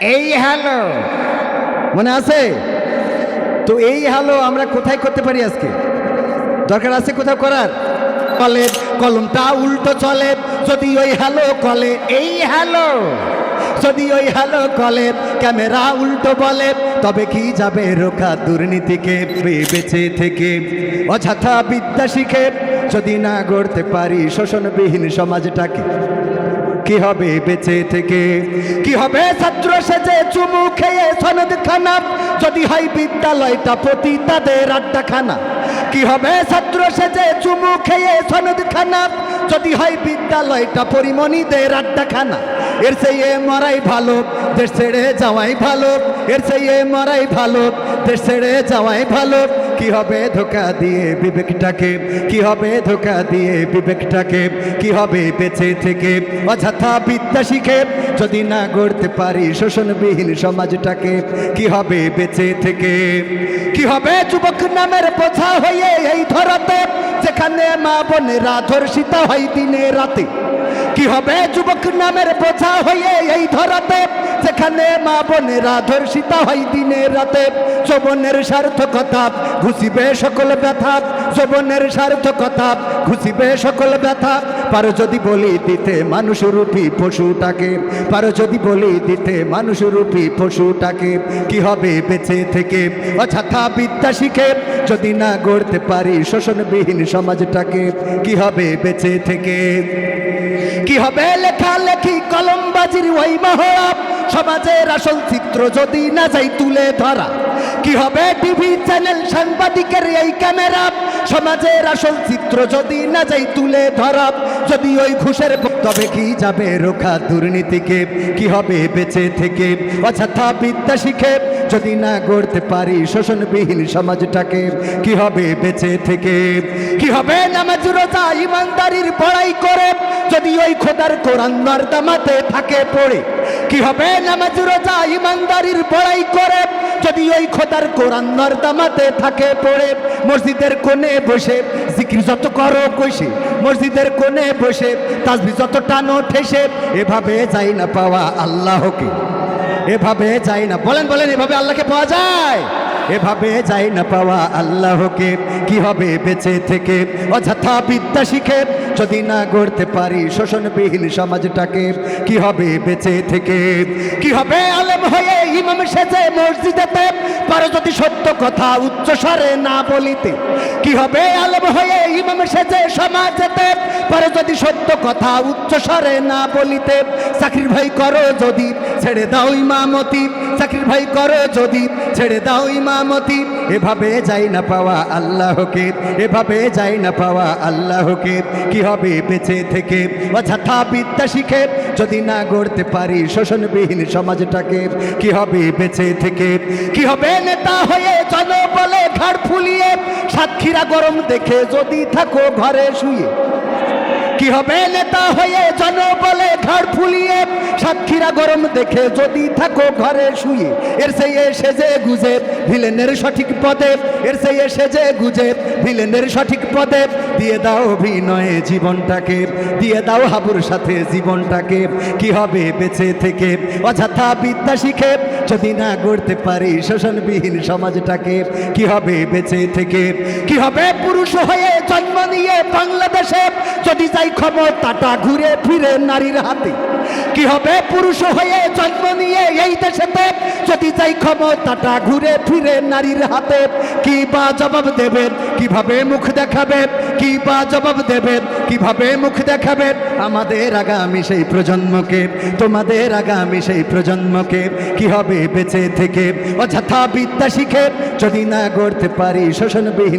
এই হ্যালো। মনে আছে? তো এই হ্যালো আমরা কোথায় করতে পারি আজকে? দরকার আছে কোথাও করার? কলে, কলমটা উল্টো চলে, যদি ওই হ্যালো কলে, এই হ্যালো। যদি ওই হ্যালো কলে, ক্যামেরা উল্টো বলে, তবে কি যাবে রোখা দুর্নীতিকে বেঁচে থেকে? অযথা বিদ্যা শিখে, যদি না গড়তে পারি শোষণবিহীন সমাজটাকে। কি হবে বেঁচে থেকে? কি হবে ছাত্র সেজে চুমু খেয়ে সনদ খানা যদি হয় বিদ্যালয়টা প্রতি তাদের আড্ডা খানা কি হবে ছাত্র সেজে চুমু খেয়ে সনদ খানা যদি হয় বিদ্যালয়টা পরিমণিদের আড্ডা খানা এর সেই এ মরাই ভালো, দেশ ছেড়ে যাওয়াই ভালো। এর সেই এ মরাই ভালো, দেশ ছেড়ে যাওয়াই ভালো। কি হবে ধোকা দিয়ে বিবেকটাকে? কি হবে ধোকা দিয়ে বিবেকটাকে? কি হবে বেঁচে থেকে? অযথা বিদ্যা শিখে যদি না গড়তে পারি শোষণবিহীন সমাজটাকে, কি হবে বেঁচে থেকে? কি হবে যুবক নামের বোঝা হয়ে এই ধরাতে? যেখানে মা বোনেরা ধর্ষিতা হয় দিনে রাতে। কি হবে? যুবক নামের বোঝা হয়ে এই ধরাতে সেখানে মা বোনেরা ধর্ষিতা হয় দিনে রাতে, যৌবনের সার্থকতা ঘুষিবে সকল ব্যথা, যৌবনের সার্থকতা ঘুষিবে সকল ব্যথা। পারো যদি বলি দিতে মানুষ রূপী পশুটাকে, পারো যদি বলি দিতে মানুষ রূপী পশুটাকে, কি হবে বেঁচে থেকে? অযথা বিদ্যা শিখে যদি না গড়তে পারি শোষণবিহীন সমাজটাকে, কি হবে বেঁচে থেকে? কি হবে লেখালেখি কলমবাজির ওই মহড়া? সমাজের আসল চিত্র যদি না যাই তুলে ধরা, কি হবে টিভি চ্যানেল সাংবাদিকের এই ক্যামেরা? সমাজের আসল চিত্র যদি না যাই তুলে ধরা, যদি ওই ঘুষের তবে কি যাবে রোখা দুর্নীতিকে, কি হবে বেঁচে থেকে? অযথা বিদ্যা শিখে যদি না গড়তে পারি শোষণবিহীন সমাজটাকে, কি হবে বেঁচে থেকে? কি হবে নামাজ, রোজা, ইমানদারির পড়াই করে যদি ওই খোদার কোরআন নর্দামাতে থাকে পড়ে কি হবে? নামাজ রোজা ইমানদারির বড়াই করে। যদি ওই খোদার কোরআন নর্দামাতে থাকে পড়ে, মসজিদের কোণে বসে, জিকির যত করো কইসে মসজিদের কোণে বসে, তাজবি যত টানো ঠেসে এভাবে যাই না পাওয়া আল্লাহকে। এভাবে যাই না। বলেন বলেন, এভাবে আল্লাহকে পাওয়া যায়? এভাবে যাই না পাওয়া আল্লাহকে, কি হবে বেঁচে থেকে? অযথা বিদ্যা শিখে যদি না গড়তে পারি শোষণবিহীন সমাজটাকে, কি হবে বেঁচে থেকে? কি হবে আলেম হয়ে ইমাম সেজে মসজিদেতে? পারো যদি সত্য কথা উচ্চ স্বরে না বলিতে। কি হবে আলেম হয়ে ইমাম সেজে সমাজেতে? পারো যদি সত্য কথা উচ্চ স্বরে না বলিতে। চাকরির ভাই করো যদি, ছেড়ে দাও ইমামতি। চাকরির ভাই করো যদি, ছেড়ে দাও ইমামতি। এভাবে যাই না পাওয়া আল্লাহকে, এভাবে যাই না পাওয়া আল্লাহকে। কি হবে বেঁচে থেকে? অযথা বিদ্যা শিখে যদি না গড়তে পারি শোষণবিহীন সমাজটাকে, কি হবে বেঁচে থেকে? কি হবে নেতা হয়ে জনবলে ঘাড় ফুলিয়ে, সাতক্ষীরা গরম দেখে যদি থাকো ঘরে শুয়ে। কি হবে? নেতা হয়ে জনবলে ঘর ফুলিয়ে সাক্ষীরা গরম দেখে যদি থাকো ঘরে শুয়ে। এর সেই সেজে গুজে ভিলেনের সঠিক পদে। এর সেই সেজে গুজে ভিলেনের সঠিক পদে। দিয়ে দাও অভিনয়ে জীবনটাকে, দিয়ে দাও হাবুর সাথে জীবনটাকে। কি হবে বেঁচে থেকে? অযথা বিদ্যা শিখে যদি না গড়তে পারি শোষণবিহীন সমাজটাকে, কি হবে বেঁচে থেকে? কি হবে পুরুষ হয়ে জন্ম নিয়ে বাংলাদেশে? যদি যাই ক্ষমতাটা ঘুরে ফিরে নারীর হাতে। কি হবে পুরুষ হয়ে জন্ম নিয়ে এই দেশেতে? যদি যাই ক্ষমতাটা ঘুরে ফিরে নারীর হাতে, কি বা জবাব দেবেন? কীভাবে মুখ দেখাবে? কি বা জবাব দেবে? কীভাবে মুখ দেখাবে? আমাদের আগামী সেই প্রজন্মকে, তোমাদের আগামী সেই প্রজন্মকে কি হবে বেঁচে থেকে? অযথা বিদ্যা শিখে যদি না গড়তে পারি শোষণবিহীন